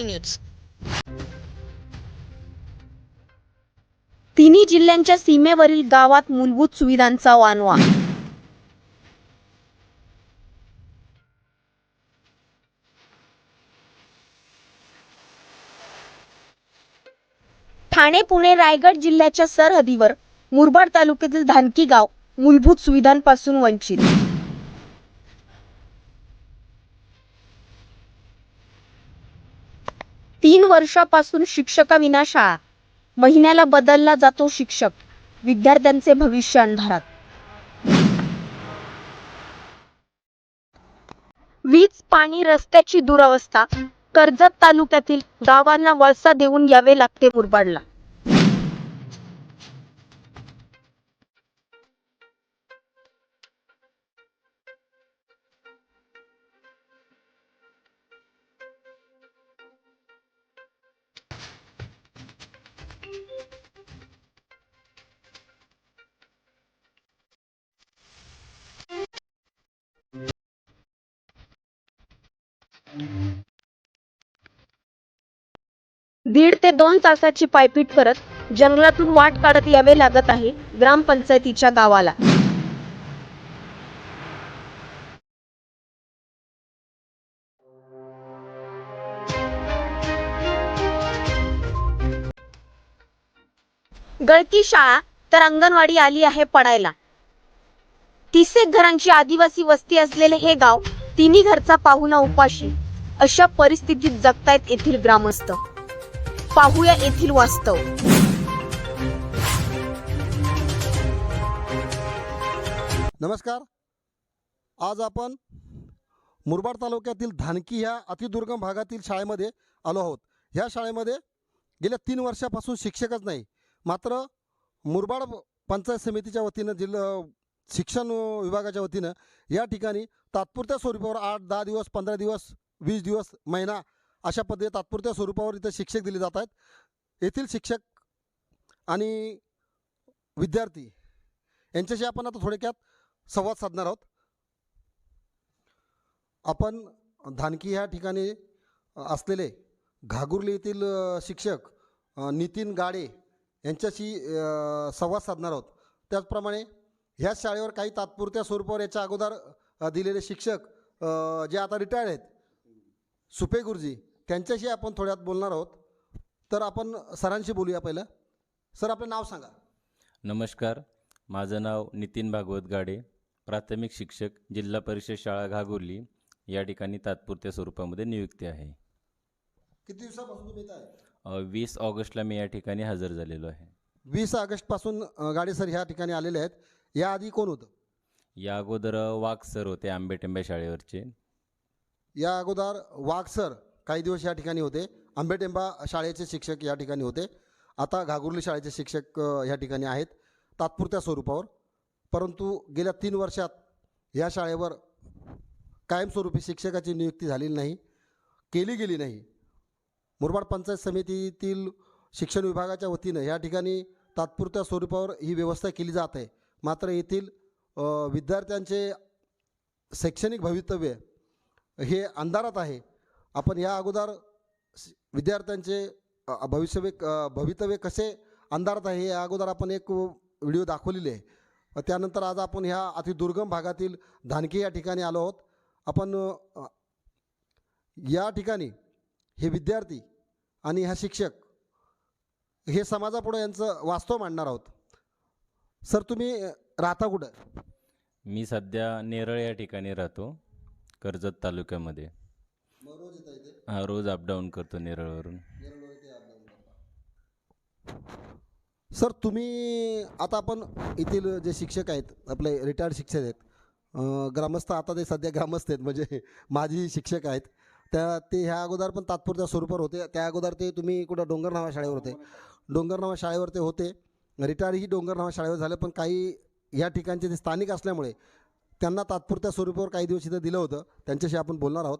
Local news तिन्ही जिल्ह्यांच्या सीमेवरील गावात मूलभूत सुविधांचा वानवा. ठाणे पुणे रायगड जिल्ह्याच्या सरहदीवर मुरबाड तालुक्यातील धानकी गाव मूलभूत सुविधांपासून वंचित तीन वर्षापासून शिक्षकाविना शाळा महिन्याला बदलला जातो शिक्षक. विद्यार्थ्यांचे भविष्य अंधारात. वीज पाणी रस्त्याची दुरवस्था. कर्जत तालुक्यातील गावांना वळसा देऊन यावे लागते मुरबाडला. दीड ते दोन तासाची पायपीट करत जंगलातून वाट काढत यावे लागत आहे ग्रामपंचायतीच्या गावाला. गळती शाळा तर अंगणवाडी आली आहे पडायला. तिसेक घरांची आदिवासी वस्ती असलेले हे गाव तिन्ही घरचा पाहुणा उपाशी अशा परिस्थितीत जगतायत येथील ग्रामस्थ. पाहूया येथील वास्तव. नमस्कार. आज आपण मुरबाड तालुक्यातील धानकी ह्या अतिदुर्गम भागातील शाळेमध्ये आलो आहोत. ह्या शाळेमध्ये गेल्या तीन वर्षापासून शिक्षकच नाही मात्र मुरबाड पंचायत समितीच्या वतीनं जिल्हा शिक्षण विभागाच्या वतीनं या ठिकाणी तात्पुरत्या स्वरूपावर आठ दहा दिवस पंधरा दिवस वीस दिवस महिना अशा पद्धती तात्पुरत्या स्वरूपावर इथं शिक्षक दिले जात आहेत. येथील शिक्षक आणि विद्यार्थी यांच्याशी आपण आता थोडक्यात संवाद साधणार आहोत. आपण धानकी ह्या ठिकाणी असलेले घागुर्ली येथील शिक्षक नितीन गाडे यांच्याशी संवाद साधणार आहोत. त्याचप्रमाणे ह्याच शाळेवर काही तात्पुरत्या स्वरूपावर याच्या अगोदर दिलेले शिक्षक जे आता रिटायर्ड आहेत सुपे गुरुजी त्यांच्याशी आपण थोड्यात बोलणार आहोत. तर आपण सरांशी बोलूया पहिलं. सर आपलं नाव सांगा. नमस्कार. माझं नाव नितीन भागवत गाडे. प्राथमिक शिक्षक जिल्हा परिषद शाळा घागुर्ली या ठिकाणी तात्पुरत्या स्वरूपामध्ये नियुक्ती आहे. किती दिवसापासून तुम्ही इथं आहे? अ, वीस ऑगस्टला मी या ठिकाणी हजर झालेलो आहे. वीस ऑगस्टपासून अ, गाडे सर ह्या ठिकाणी आलेले आहेत. याआधी कोण होतं? या अगोदर वाघ सर होते आंबेटेंबे शाळेवरचे. या अगोदर वाघ सर काही दिवस या ठिकाणी होते. आंबेटेंबा शाळेचे शिक्षक या ठिकाणी होते. आता घागुर्ली शाळेचे शिक्षक अ, या ठिकाणी आहेत. तात्पुरत्या स्वरूपावर. परंतु गेल्या तीन वर्षात या शाळेवर कायमस्वरूपी शिक्षकाची नियुक्ती झालेली नाही केली गेली नाही. मुरबाड पंचायत समितीतील शिक्षण विभागाच्या वतीनं या ठिकाणी तात्पुरत्या स्वरूपावर ही व्यवस्था केली जात आहे. मात्र येथील विद्यार्थ्यांचे शैक्षणिक भवितव्य हे अंधारात आहे. आपण या अगोदर विद्यार्थ्यांचे अ, भविष्यवे भवितव्य कसे अंधारात आहे या अगोदर आपण एक व्हिडिओ दाखवलेली आहे. त्यानंतर आज आपण ह्या अतिदुर्गम भागातील धानकी या ठिकाणी आलो आहोत. आपण या ठिकाणी हे विद्यार्थी आणि ह्या शिक्षक हे समाजापुढे यांचं वास्तव मांडणार आहोत. सर तुम्ही राहता कुठं? मी सध्या नेरळ या ठिकाणी राहतो कर्जत तालुक्यामध्ये. रोज येता इथे? हा रोज अपडाऊन करतो नेरळवरून. सर तुम्ही आता आपण येथील जे शिक्षक आहेत आपले रिटायर्ड शिक्षक आहेत अं, ग्रामस्थ आता ते सध्या ग्रामस्थ आहेत म्हणजे माजी शिक्षक आहेत त्या ते ह्या अगोदर पण तात्पुरत्या स्वरूपावर होते. त्या अगोदर ते तुम्ही कुठं डोंगरनावा शाळेवर होते. डोंगरनावा शाळेवर ते होते. रिटायरही डोंगरनावा शाळेवर झालं पण काही ह्या ठिकाणचे ते स्थानिक असल्यामुळे त्यांना तात्पुरत्या स्वरूपावर काही दिवस इथं दिलं होतं. त्यांच्याशी आपण बोलणार आहोत.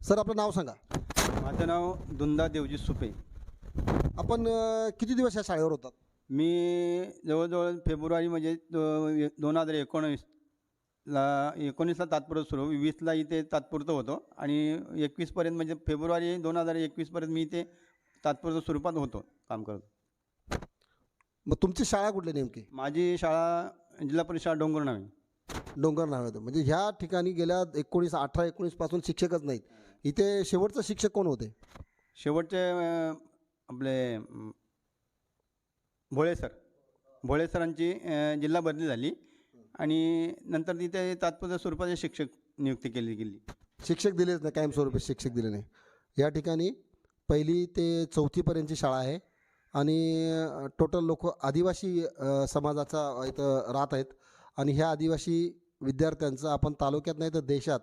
सर आपलं नाव सांगा. माझं नाव दुंदा देवजी सुपे. आपण किती दिवस या शाळेवर होतात? मी जवळजवळ फेब्रुवारी म्हणजे दोन हजार एकोणवीस ला एकोणीसला तात्पुरतं सुरू. वीसला इथे तात्पुरतं होतो. आणि एकवीसपर्यंत म्हणजे फेब्रुवारी दोन हजार एकवीसपर्यंत मी इथे तात्पुरतं स्वरूपात होतो काम करत. मग तुमची शाळा कुठली नेमकी? माझी शाळा जिल्हा परिषद शाळा डोंगर नावे. डोंगर नाव होतं म्हणजे ह्या ठिकाणी गेल्या एकोणीस अठरा एकोणीसपासून शिक्षकच नाहीत. इथे शेवटचं शिक्षक कोण होते? शेवटचे अं, आपले अं, भोळे सर. भोळे सरांची अं, जिल्हा बदली झाली आणि नंतर तिथे तात्पुरत्या स्वरूपाचे शिक्षक नियुक्ती केली गेली. शिक्षक दिलेच नाही कायमस्वरूपी शिक्षक दिले नाही. या ठिकाणी पहिली ते चौथीपर्यंतची शाळा आहे. आणि टोटल लोक आदिवासी समाजाचा इथं राहत आहेत. आणि ह्या आदिवासी विद्यार्थ्यांचं आपण तालुक्यात नाही तर देशात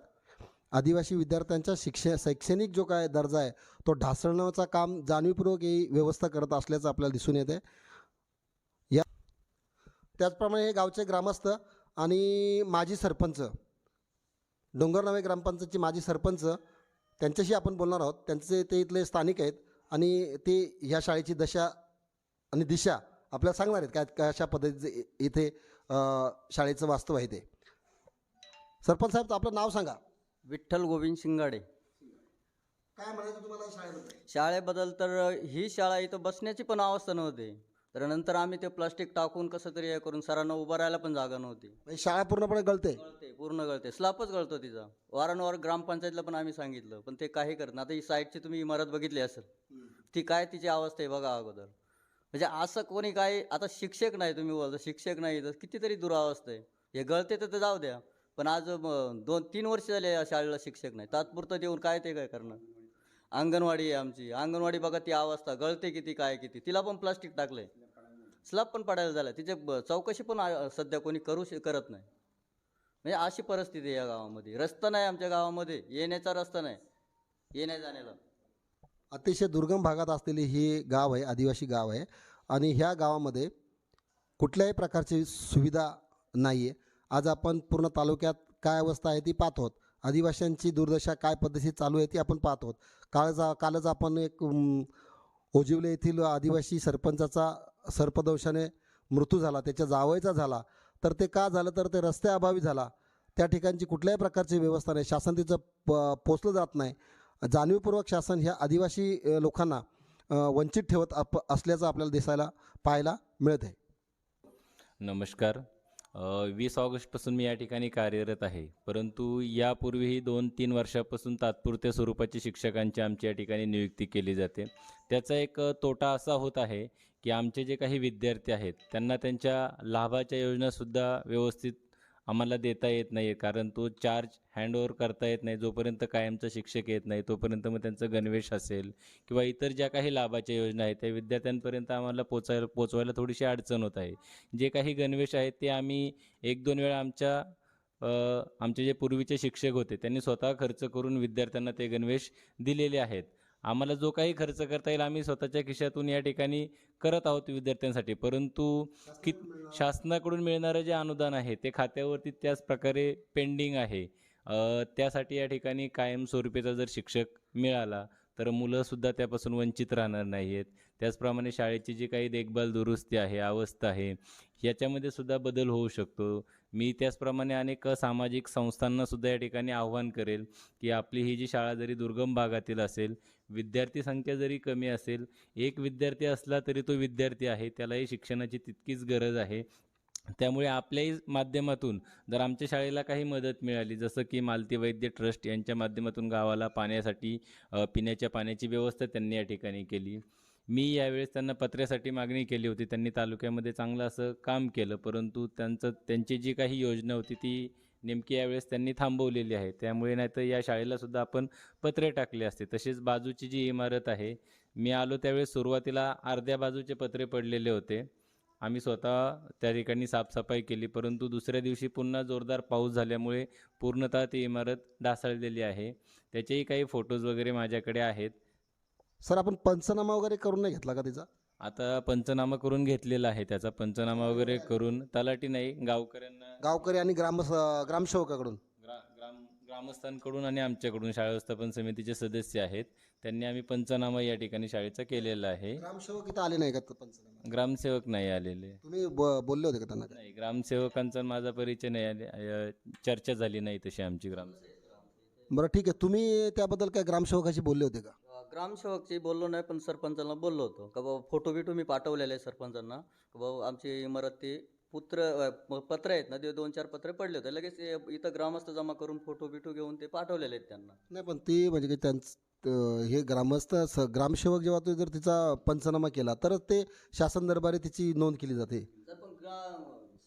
आदिवासी विद्यार्थ्यांच्या शिक्ष शैक्षणिक जो काय दर्जा आहे तो ढासळण्याचं काम जाणीवपूर्वक ही व्यवस्था करत असल्याचं आपल्याला दिसून येते या त्याचप्रमाणे हे गावचे ग्रामस्थ आणि माजी सरपंच डोंगरनावे ग्रामपंचायतचे माजी सरपंच त्यांच्याशी आपण बोलणार आहोत. त्यांचे ते इथले स्थानिक आहेत. आणि ते ह्या शाळेची दशा आणि दिशा आपल्याला सांगणार आहेत काय कशा पद्धतीचं इथे शाळेचं वास्तव आहे ते. सरपंच साहेब आपलं नाव सांगा. विठ्ठल गोविंद शिंगाडे. काय म्हणायचं तुम्हाला शाळेबद्दल? शाळेबद्दल तर ही शाळा इथं बसण्याची पण अवस्था नव्हती. तर नंतर आम्ही ते प्लास्टिक टाकून कसं तरी हे करून सरांना उभं राहायला पण जागा नव्हती. म्हणजे शाळा पूर्णपणे गळते? गळते पूर्ण गळते. स्लापच गळतो तिचा. वारंवार ग्रामपंचायतला पण आम्ही सांगितलं पण ते काही करत नाही. आता ही साईडची तुम्ही इमारत बघितली असेल ती काय तिची अवस्था आहे बघा अगोदर. म्हणजे असं कोणी काय आता शिक्षक नाही तुम्ही बोलता शिक्षक नाही तर कितीतरी दुरावस्था आहे. हे गळते तर ते जाऊ द्या पण आज म, दोन तीन वर्ष झाले या शाळेला शिक्षक नाही. तात्पुरतं देऊन काय ते काय करणार? अंगणवाडी आहे आमची. अंगणवाडी बघा ती अवस्था गळते किती काय किती. तिला पण प्लास्टिक टाकलंय. स्लॅब पण पडायला झाला. तिचे ब- चौकशी पण आ- सध्या कोणी करू श- करत नाही. म्हणजे अशी परिस्थिती आहे या गावामध्ये. रस्ता नाही आमच्या गावामध्ये. येण्याचा रस्ता नाही. येण्या जाण्याला. अतिशय दुर्गम भागात असलेली ही गाव आहे आदिवासी गाव आहे. आणि ह्या गावामध्ये कुठल्याही प्रकारची सुविधा नाही आहे आज आपण पूर्ण तालुक्यात काय अवस्था आहे ती पाहत आहोत. आदिवासींची दुर्दशा काय पद्धती चालू आहे ती आपण पाहत आहोत. कालच कालच आपण एक अम, ओजिवले येथील आदिवासी सरपंचाचा सर्पदंशाने मृत्यू झाला त्याच्या जावयाचा झाला. तर ते का झालं? तर ते रस्त्याअभावी झाला. त्या ठिकाणची कुठल्याही प्रकारची व्यवस्था नाही. शासन तिचं प पोचलं जात नाही. जाणीवपूर्वक शासन ह्या आदिवासी लोकांना वंचित ठेवत अप असल्याचं आपल्याला दिसायला पाहायला मिळत आहे नमस्कार वीस ऑगस्टपासून मी या ठिकाणी कार्यरत आहे. परंतु यापूर्वीही दोन तीन वर्षापासून तात्पुरत्या स्वरूपाची शिक्षकांची आमची या ठिकाणी नियुक्ती केली जाते. त्याचा एक तोटा असा होत आहे की आमचे जे काही विद्यार्थी आहेत त्यांना त्यांच्या लाभाच्या योजनासुद्धा व्यवस्थित आम्हाला देता येत नाही आहे कारण तो चार्ज हँडओवर करता येत नाही. जोपर्यंत कायमचा शिक्षक येत नाही तोपर्यंत मग त्यांचं गणवेश असेल किंवा इतर ज्या काही लाभाच्या योजना आहेत त्या विद्यार्थ्यांपर्यंत आम्हाला पोचायला पोचवायला थोडीशी अडचण होत आहे. जे काही गणवेश आहेत ते आम्ही एक दोन वेळा आमच्या आमचे जे पूर्वीचे शिक्षक होते त्यांनी स्वतः खर्च करून विद्यार्थ्यांना ते गणवेश दिलेले आहेत. आम्हाला जो काही खर्च करता येईल आम्ही स्वतःच्या खिशातून या ठिकाणी करत आहोत विद्यार्थ्यांसाठी. परंतु कि शासनाकडून मिळणारं जे अनुदान आहे ते खात्यावरती त्याच प्रकारे पेंडिंग आहे. त्यासाठी या ठिकाणी कायमस्वरूपीचा जर शिक्षक मिळाला तर मुलंसुद्धा त्यापासून वंचित राहणार नाही आहेत त्याचप्रमाणे शाळेची जी काही देखभाल दुरुस्ती आहे अवस्था आहे याच्यामध्ये सुद्धा बदल होऊ शकतो. मी त्याचप्रमाणे अनेक सामाजिक संस्थांनासुद्धा या ठिकाणी आव्हान करेल की आपली ही जी शाळा जरी दुर्गम भागातील असेल विद्यार्थी संख्या जरी कमी असेल एक विद्यार्थी असला तरी तो विद्यार्थी आहे त्यालाही शिक्षणाची तितकीच गरज आहे. त्यामुळे आपल्याही माध्यमातून जर आमच्या शाळेला काही मदत मिळाली जसं की मालती वैद्य ट्रस्ट यांच्या माध्यमातून गावाला पाण्यासाठी पिण्याच्या पाण्याची व्यवस्था त्यांनी या ठिकाणी केली. मी यावेळेस त्यांना पत्र्यासाठी मागणी केली होती. त्यांनी तालुक्यामध्ये चांगलं असं काम केलं परंतु त्यांचं त्यांची जी काही योजना होती ती नेमकी यावेळेस त्यांनी थांबवलेली आहे. त्यामुळे नाही तर या शाळेलासुद्धा आपण पत्रे टाकले असते. तसेच बाजूची जी इमारत आहे मी आलो त्यावेळेस सुरुवातीला अर्ध्या बाजूचे पत्रे पडलेले होते. आम्ही स्वतः त्या ठिकाणी साफसफाई केली परंतु दुसऱ्या दिवशी पुन्हा जोरदार पाऊस झाल्यामुळे पूर्णतः ती इमारत ढासळलेली आहे. त्याचेही काही फोटोज वगैरे माझ्याकडे आहेत. सर आपण पंचनामा वगैरे करून नाही घेतला का तिचा आता पंचनामा करून घेतलेला आहे त्याचा. पंचनामा वगैरे करून तलाठी नाही गावकऱ्यांना गावकरी आणि ग्राम ग्रामसेवकाकडून. ग्रा ग्राम ग्रामस्थांकडून आणि आमच्याकडून शाळा व्यवस्थापन समितीचे सदस्य आहेत. त्यांनी आम्ही पंचनामा या ठिकाणी शाळेचा केलेला आहे. ग्रामसेवक इथं आले नाही का पंचनामा? ग्रामसेवक नाही आलेले. तुम्ही ब- बोलले होते का त्यांना? नाही ग्रामसेवकांचा माझा परिचय नाही आले अ, चर्चा झाली नाही तशी आमची ग्राम बरं ठीक आहे. तुम्ही त्याबद्दल काय ग्रामसेवकाशी बोलले होते का? अ, ग्रामसेवकची बोललो नाही पण सरपंचांना बोललो होतो. का बाबा फोटो बिटो मी पाठवलेले आहे सरपंचांना. का बाबा आमची इमारत ती पुत्र पत्र आहेत ना ते दोन चार पत्रे पडले होते. लगेच इथं ग्रामस्थ जमा करून फोटो बिटो घेऊन ते पाठवलेले आहेत त्यांना. नाही पण ती म्हणजे की त्यांचं हे ग्रामस्थ स ग्रामसेवक जेव्हा तो जर तिचा पंचनामा केला तरच ते शासन दरबारी तिची नोंद केली जाते. तर पण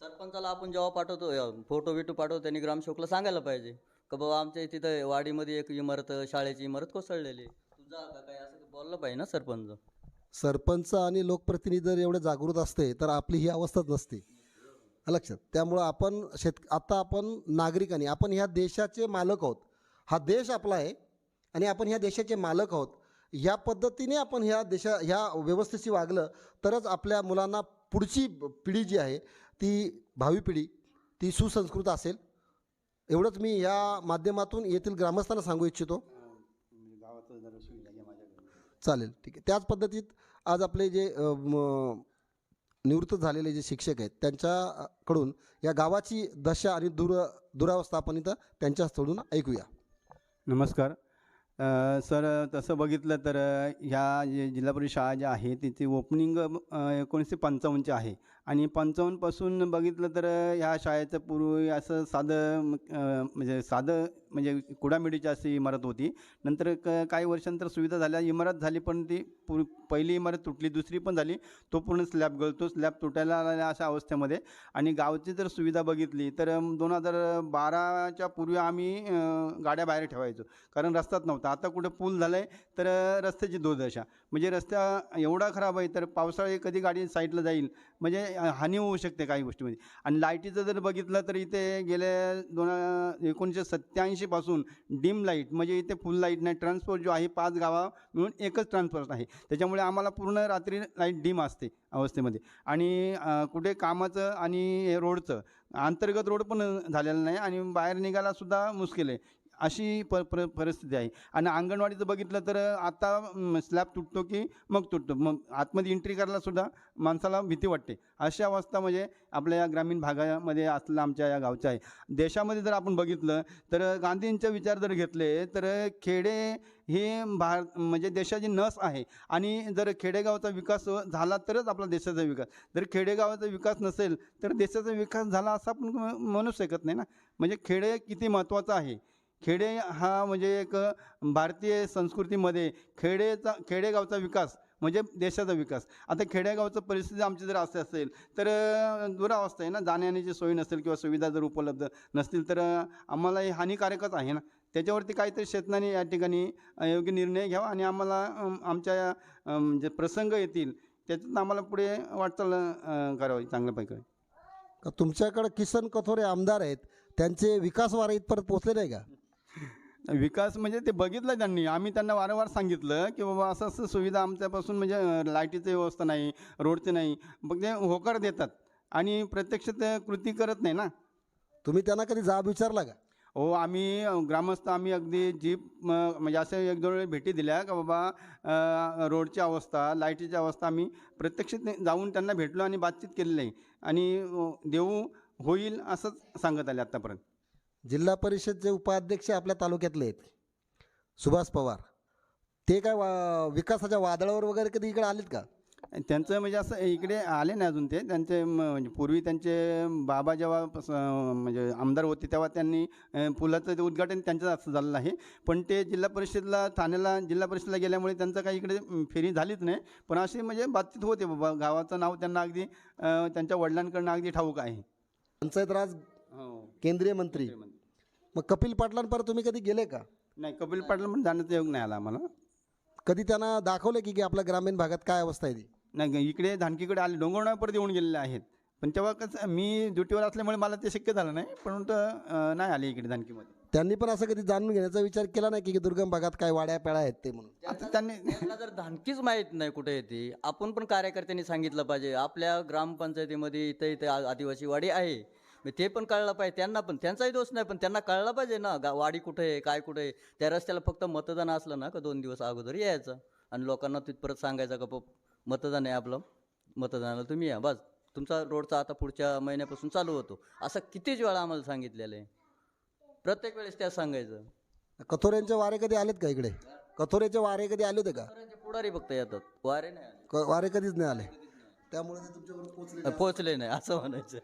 सरपंचाला आपण जेव्हा पाठवतो फोटो बिटो पाठवतो त्यांनी ग्रामसेवकला सांगायला पाहिजे. का बाबा आमच्या तिथं वाडीमध्ये एक इमारत शाळेची इमारत कोसळलेली आहे. तू जा का काय असं बोललं पाहिजे ना सरपंच. सरपंच आणि लोकप्रतिनिधी जर एवढे जागृत असते तर आपली ही अवस्थाच नसते. लक्षात. त्यामुळं आपण शेत आता आपण नागरिकांनी आपण ह्या देशाचे मालक आहोत. हा देश आपला आहे आणि आपण ह्या देशाचे मालक आहोत. ह्या पद्धतीने आपण ह्या देशा ह्या व्यवस्थेशी वागलं तरच आपल्या मुलांना पुढची पिढी जी आहे ती भावी पिढी ती सुसंस्कृत असेल. एवढंच मी ह्या माध्यमातून येथील ग्रामस्थांना सांगू इच्छितो. चालेल. ठीक आहे. त्याच पद्धतीत आज आपले जे म, निवृत्त झालेले जे शिक्षक आहेत त्यांच्याकडून या गावाची दशा आणि दूर दुरावस्था आपण इथं त्यांच्याकडून ऐकूया. नमस्कार. सर तसं बघितलं तर ह्या जे जिल्हा परिषद शाळा ज्या आहे तिची ओपनिंग एकोणीसशे पंचावन्नची आहे. आणि पंचावन्नपासून बघितलं तर ह्या शाळेचं पूर्वी असं साधं म्हणजे साधं म्हणजे कुडामिडीची अशी इमारत होती. नंतर क काही वर्षानंतर सुविधा झाल्या. इमारत झाली पण ती पूर पहिली इमारत तुटली दुसरी पण झाली. तो पूर्ण स्लॅब गळतो. स्लॅब तुटायला आलेल्या अशा अवस्थेमध्ये. आणि गावची जर सुविधा बघितली तर दोन हजार बाराच्या पूर्वी आम्ही गाड्या बाहेर ठेवायचो. कारण रस्ताच नव्हता. आता कुठं पूल झालं आहे तर रस्त्याची दुर्दशा. म्हणजे रस्ता एवढा खराब आहे तर पावसाळी कधी गाडी साईडला जाईल? म्हणजे हानी होऊ शकते काही गोष्टीमध्ये. आणि लाईटीचं जर बघितलं तर इथे गेल्या दोन एकोणीसशे सत्त्याऐंशीपासून डिम लाइट म्हणजे इथे फुल लाइट नाही ट्रान्सपोर्ट जो आहे पाच गावा मिळून एकच ट्रान्सपोर्ट आहे. त्याच्यामुळे आम्हाला पूर्ण रात्री लाइट डिम असते अवस्थेमध्ये. आणि कुठे कामाचं आणि हे रोडचं अंतर्गत रोड पण झालेला नाही आणि बाहेर निघायला सुद्धा मुश्किल आहे. अशी प पर परिस्थिती आहे. आणि अंगणवाडीचं बघितलं तर आता स्लॅब तुटतो की मग तुटतो. मग आतमध्ये एंट्री करायलासुद्धा माणसाला भीती वाटते. अशी अवस्था म्हणजे आपल्या या ग्रामीण भागामध्ये असलेला आमच्या या गावच्या आहे. देशामध्ये जर आपण बघितलं तर गांधींचे विचार जर घेतले तर खेडे हे भार म्हणजे देशाची नस आहे. आणि जर खेडेगावचा विकास झाला तरच आपला देशाचा विकास. जर खेडेगावाचा विकास नसेल तर देशाचा विकास झाला असं आपण म- म्हणू शकत नाही ना. म्हणजे खेडे किती महत्त्वाचं आहे. खेडे हा म्हणजे एक भारतीय संस्कृतीमध्ये खेडेचा खेडेगावचा विकास म्हणजे देशाचा विकास. आता खेडेगावचं परिस्थिती आमची जर असे असेल तर दुरावस्था आहे ना. जाण्याची सोय नसेल किंवा सुविधा जर उपलब्ध नसतील तर आम्हाला हे हानिकारकच आहे ना. त्याच्यावरती काहीतरी शेतनाने या ठिकाणी योग्य निर्णय घ्यावा आणि आम्हाला आमच्या जे प्रसंग येतील त्याच्यात आम्हाला पुढे वाटचाल करावी चांगल्यापैकी का तुमच्याकडं किसन कथोरे आमदार आहेत त्यांचे विकास वारा इथपर्यंत पोचले नाही का? विकास म्हणजे ते बघितलं त्यांनी. आम्ही त्यांना वारंवार सांगितलं की बाबा असं असं सुविधा आमच्यापासून म्हणजे लाईटीची व्यवस्था नाही रोडची नाही. मग ते होकार देतात आणि प्रत्यक्ष ते कृती करत नाही ना. तुम्ही त्यांना कधी जाब विचारला का? हो आम्ही ग्रामस्थ आम्ही अगदी जीप म्हणजे असे एक दोन भेटी दिल्या का बाबा रोडची अवस्था लाईटीची अवस्था आम्ही प्रत्यक्ष जाऊन त्यांना भेटलो आणि बातचीत केलेली आहे आणि देऊ होईल असंच सांगत आले आत्तापर्यंत जिल्हा परिषदचे उपाध्यक्ष आपल्या तालुक्यातले आहेत. सुभाष पवार. ते काय वा विकासाच्या वादळावर वगैरे कधी इकडे आलेत का? त्यांचं म्हणजे असं इकडे आले नाही अजून ते. त्यांचे म्हणजे पूर्वी त्यांचे बाबा जेव्हा म्हणजे आमदार होते तेव्हा त्यांनी पुलाचं ते उद्घाटन त्यांचं असं झालेलं आहे. पण ते जिल्हा परिषदला ठाण्याला जिल्हा परिषदला गेल्यामुळे त्यांचं काही इकडे फेरी झालीच नाही. पण अशी म्हणजे बातचीत होते बाबा. गावाचं नाव त्यांना अगदी त्यांच्या वडिलांकडनं अगदी ठाऊक आहे. पंचायत राज केंद्रीय मंत्री. मग कपिल पाटलांपर्यंत तुम्ही कधी गेले का? नाही कपिल पाटील पण जाण्याचा योग नाही आला आम्हाला. कधी त्यांना दाखवलं की की आपल्या ग्रामीण भागात काय अवस्था आहे ती? नाही इकडे धानकीकडे आले डोंगरनाळ परत येऊन गेलेले आहेत. पण तेव्हा कसं मी ड्युटीवर असल्यामुळे मला ते शक्य झालं नाही परंतु अं, नाही आले इकडे धानकीमध्ये. त्यांनी पण असं कधी जाणून घेण्याचा विचार केला नाही की की दुर्गम भागात काय वाड्या पेळा आहेत ते म्हणून? आता त्यांनी त्यांना जर धानकीच माहीत नाही कुठे येते आपण पण कार्यकर्त्यांनी सांगितलं पाहिजे. आपल्या ग्रामपंचायतीमध्ये इथे इथे आ- आदिवासी वाडी आहे. मग ते पण कळलं पाहिजे त्यांना पण त्यांचाही दोष नाही पण त्यांना कळलं पाहिजे ना गा वाडी कुठे आहे काय कुठे आहे? त्या रस्त्याला फक्त मतदान असलं ना का दोन दिवस अगोदर यायचं. आणि लोकांना तिथपर्यंत सांगायचं का प- मतदान आहे आपलं मतदानाला तुम्ही या बस. तुमचा रोडचा आता पुढच्या महिन्यापासून चालू होतो. असं कितीच वेळा आम्हाला सांगितलेलं आहे. प्रत्येक वेळेस त्या सांगायचं. कथोऱ्यांचे वारे कधी आलेत का इकडे? कथोऱ्याचे वारे कधी आले होते का? पुढारी फक्त येतात. वारे नाही आले. क- वारे कधीच नाही आले. त्यामुळे ते तुमच्याकडे पोहोचले पोहोचले नाही असं म्हणायचं.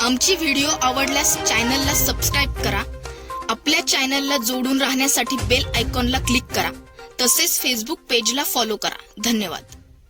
आमची व्हिडिओ आवडल्यास चॅनलला सबस्क्राईब करा. आपल्या चॅनलला जोडून राहण्यासाठी बेल आयकॉनला क्लिक करा. तसेच फेसबुक पेजला फॉलो करा. धन्यवाद.